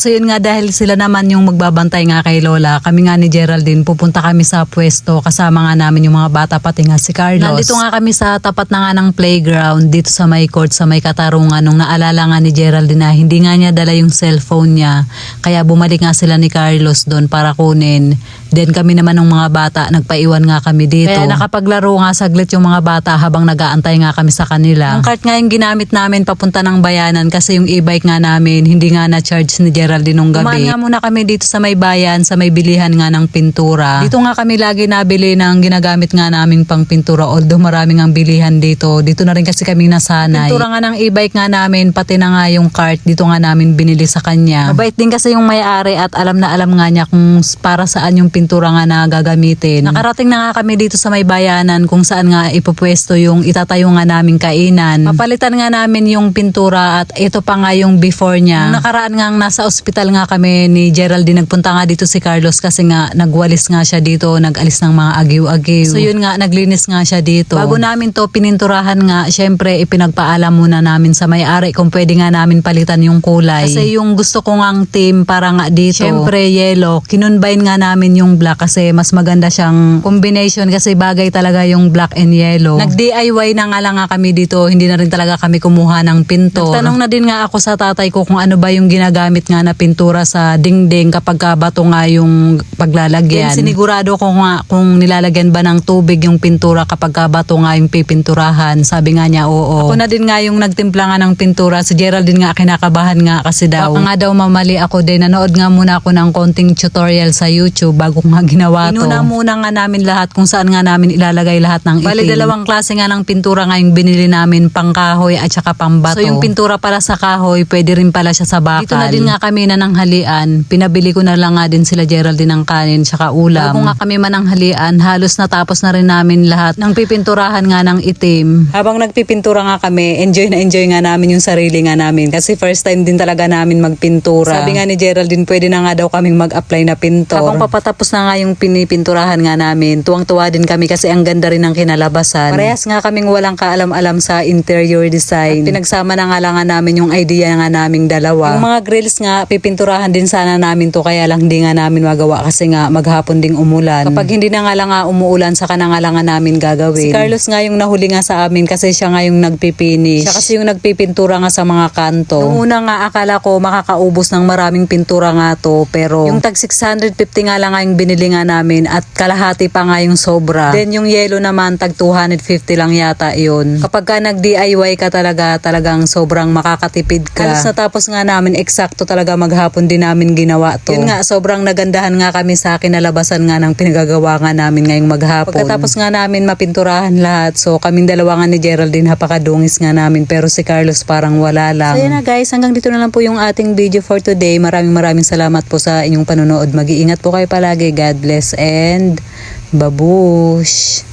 So yun nga dahil sila naman yung magbabantay nga kay Lola, kami nga ni Geraldine pupunta kami sa pwesto kasama nga namin yung mga bata pati nga si Carlos. Nandito nga kami sa tapat na nga ng playground dito sa may court sa may katarungan nung naalala nga ni Geraldine na hindi nga niya dala yung cellphone niya. Kaya bumalik nga sila ni Carlos doon para kunin. Then kami naman ng mga bata nagpaiwan nga kami dito. Kaya nakapaglaro nga saglit yung mga bata habang nag-aantay nga kami sa kanila. Ang cart nga yung ginamit namin papunta ng bayanan kasi yung e-bike nga namin hindi nga na-charge ni Geraldine nung gabi. Kumaan nga muna kami dito sa may bayan, sa may bilihan nga ng pintura. Dito nga kami lagi nabili ng ginagamit nga naming pang pintura although maraming ang bilihan dito. Dito na rin kasi kami nasanay. Pintura nga ng e-bike nga namin pati na nga yung cart dito nga namin binili sa kanya. Mabait din kasi yung may-ari at alam na alam nga niya kung para saan yung pintura nga na gagamitin. Nakarating na nga kami dito sa may bayanan kung saan nga ipopwesto yung itatayo nga naming kainan. Papalitan nga namin yung pintura at ito pa nga yung before niya. Nung nakaraan nga nasa ospital nga kami ni Geraldine nagpunta nga dito si Carlos kasi nga nagwalis nga siya dito, nag-alis ng mga agiw-agiw. So yun nga, naglinis nga siya dito. Bago namin to pininturahan nga, syempre ipinagpaalam muna namin sa may-ari kung pwede nga namin palitan yung kulay. Kasi yung gusto ko ngang team para nga dito, syempre yellow, kinunbine nga namin yung black kasi mas maganda siyang combination kasi bagay talaga yung black and yellow. Nag-DIY na nga lang nga kami dito, hindi na rin talaga kami kumuha ng pintor. Nagtanong na din nga ako sa tatay ko kung ano ba yung ginagamit nga na pintura sa dingding kapag ka bato nga yung paglalagyan. Then sinigurado ko nga kung nilalagyan ba ng tubig yung pintura kapag ka bato nga yung pipinturahan. Sabi nga niya oo. Ako na din nga yung nagtimpla nga ng pintura. Si Geraldine nga kinakabahan nga kasi daw. Baka nga daw mamali ako din. Nanood nga muna ako ng konting tutorial sa YouTube bago ko nga ginawa to. Inuna muna nga namin lahat kung saan nga namin ilalagay lahat ng itim. Bali dalawang klase nga ng pintura nga yung binili namin pang kahoy at saka pang bato. So yung pintura para sa kahoy pwede rin pala siya sa bakal. Dito na din nga kami nananghalian. Pinabili ko na lang nga din sila Geraldine ng kanin saka ulam. Bago nga kami mananghalian, halos natapos na rin namin lahat ng pipinturahan nga ng itim. Habang nagpipintura nga kami, enjoy na enjoy nga namin yung sarili nga namin kasi first time din talaga namin magpintura. Sabi nga ni Geraldine, pwede na nga daw kaming mag-apply na pintor. Habang papatapos na nga yung pinipinturahan nga namin, tuwang-tuwa din kami kasi ang ganda rin ng kinalabasan. Parehas nga kaming walang kaalam-alam sa interior design. At pinagsama na nga lang nga namin yung idea nga naming dalawa. Yung mga grills nga, pipinturahan din sana namin to kaya lang hindi nga namin magawa kasi nga maghapon ding umulan. Kapag hindi na nga lang nga umuulan, saka na nga lang nga namin gagawin. Si Carlos nga yung nahuli nga sa amin kasi siya nga yung nagpipinish. Siya kasi yung nagpipintura nga sa mga kanto. Nung una nga akala ko makakaubos ng maraming pintura nga to pero yung tag 650 nga lang nga yung binili nga namin at kalahati pa nga yung sobra. Then yung yellow naman tag 250 lang yata yun. Kapag ka nag-DIY ka talaga talagang sobrang makakatipid ka. Halos natapos nga namin eksakto talaga maghapon din namin ginawa to. Yun nga sobrang nagandahan nga kami sa kinalabasan nga ng pinagagawa nga namin ngayong maghapon. Pagkatapos nga namin mapinturahan lahat so kaming dalawa nga ni Geraldine napakadungis nga namin pero si Carlos parang wala lang. So yun na guys hanggang dito na lang po yung ating video for today. Maraming maraming salamat po sa inyong panonood. Mag-iingat po kayo palagi. God bless and babush!